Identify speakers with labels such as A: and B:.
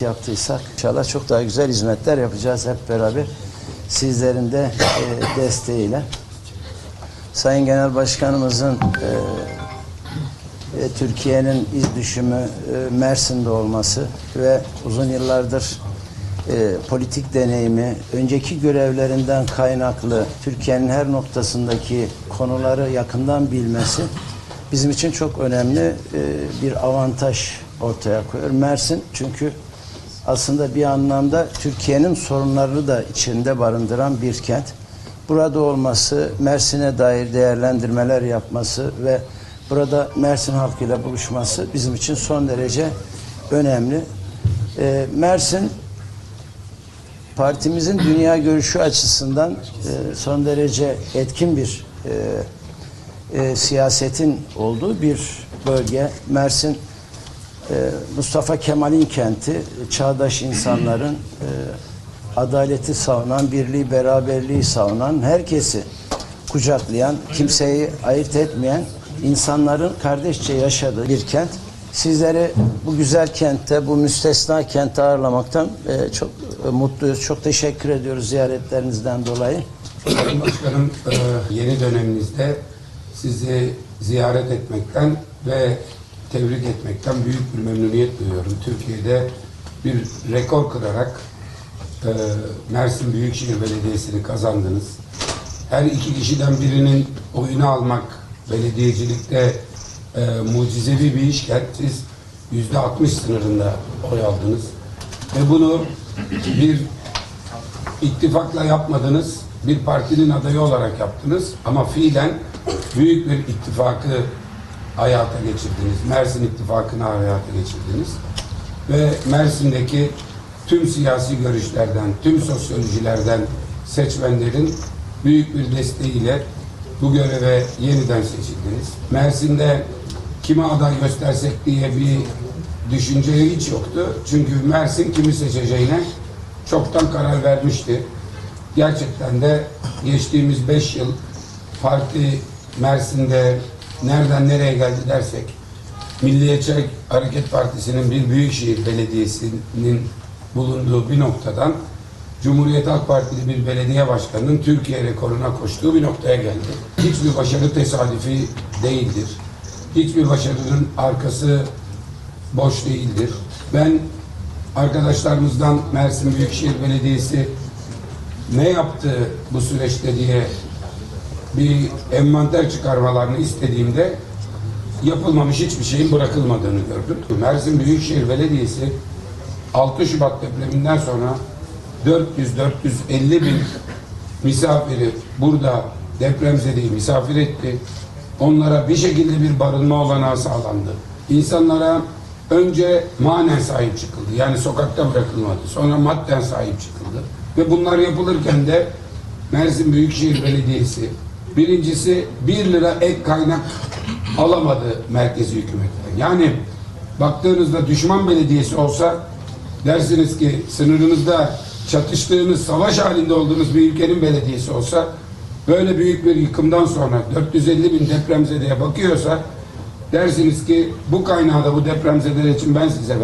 A: yaptıysak inşallah çok daha güzel hizmetler yapacağız hep beraber sizlerin de e, desteğiyle. Sayın Genel Başkanımızın e, e, Türkiye'nin iz düşümü e, Mersin'de olması ve uzun yıllardır e, politik deneyimi, önceki görevlerinden kaynaklı Türkiye'nin her noktasındaki konuları yakından bilmesi bizim için çok önemli e, bir avantaj ortaya koyuyor. Mersin çünkü aslında bir anlamda Türkiye'nin sorunlarını da içinde barındıran bir kent. Burada olması, Mersin'e dair değerlendirmeler yapması ve burada Mersin halkıyla buluşması bizim için son derece önemli. Ee, Mersin partimizin dünya görüşü açısından e, son derece etkin bir e, e, siyasetin olduğu bir bölge. Mersin e, Mustafa Kemal'in kenti, çağdaş insanların e, adaleti savunan, birliği, beraberliği savunan, herkesi kucaklayan, kimseyi ayırt etmeyen insanların kardeşçe yaşadığı bir kent. Sizleri bu güzel kentte, bu müstesna kentte ağırlamaktan e, çok e, mutluyuz. Çok teşekkür ediyoruz ziyaretlerinizden dolayı.
B: Sayın Başkanım e, yeni döneminizde sizi ziyaret etmekten ve tebrik etmekten büyük bir memnuniyet duyuyorum. Türkiye'de bir rekor kırarak e, Mersin Büyükşehir Belediyesi'ni kazandınız. Her iki kişiden birinin oyunu almak belediyecilikte e, mucizevi bir işken siz yüzde 60 sınırında oy aldınız. Ve bunu bir ittifakla yapmadınız. Bir partinin adayı olarak yaptınız ama fiilen büyük bir ittifakı hayata geçirdiniz. Mersin ittifakını hayata geçirdiniz. Ve Mersin'deki tüm siyasi görüşlerden, tüm sosyolojilerden seçmenlerin büyük bir desteğiyle bu göreve yeniden seçildiniz. Mersin'de kime aday göstersek diye bir düşünce hiç yoktu. Çünkü Mersin kimi seçeceğine çoktan karar vermişti. Gerçekten de geçtiğimiz beş yıl parti Mersin'de nereden nereye geldi dersek Milliyetçi Hareket Partisi'nin bir büyükşehir belediyesinin bulunduğu bir noktadan Cumhuriyet Halk Partili bir belediye başkanının Türkiye rekoruna koştuğu bir noktaya geldi. Hiçbir başarı tesadüfi değildir. Hiçbir başarının arkası boş değildir. Ben arkadaşlarımızdan Mersin Büyükşehir Belediyesi ne yaptı bu süreçte diye bir envanter çıkarmalarını istediğimde yapılmamış hiçbir şeyin bırakılmadığını gördüm. Mersin Büyükşehir Belediyesi 6 Şubat depreminden sonra 400-450 bin misafiri burada depremzedeyi misafir etti. Onlara bir şekilde bir barınma olanağı sağlandı. İnsanlara önce manen sahip çıkıldı. Yani sokakta bırakılmadı. Sonra madden sahip çıkıldı. Ve bunlar yapılırken de Mersin Büyükşehir Belediyesi birincisi 1 lira ek kaynak alamadı merkezi hükümetten. Yani baktığınızda düşman belediyesi olsa dersiniz ki sınırınızda çatıştığınız, savaş halinde olduğunuz bir ülkenin belediyesi olsa böyle büyük bir yıkımdan sonra 450 bin depremzedeye bakıyorsa dersiniz ki bu kaynağı da bu depremzedeler için ben size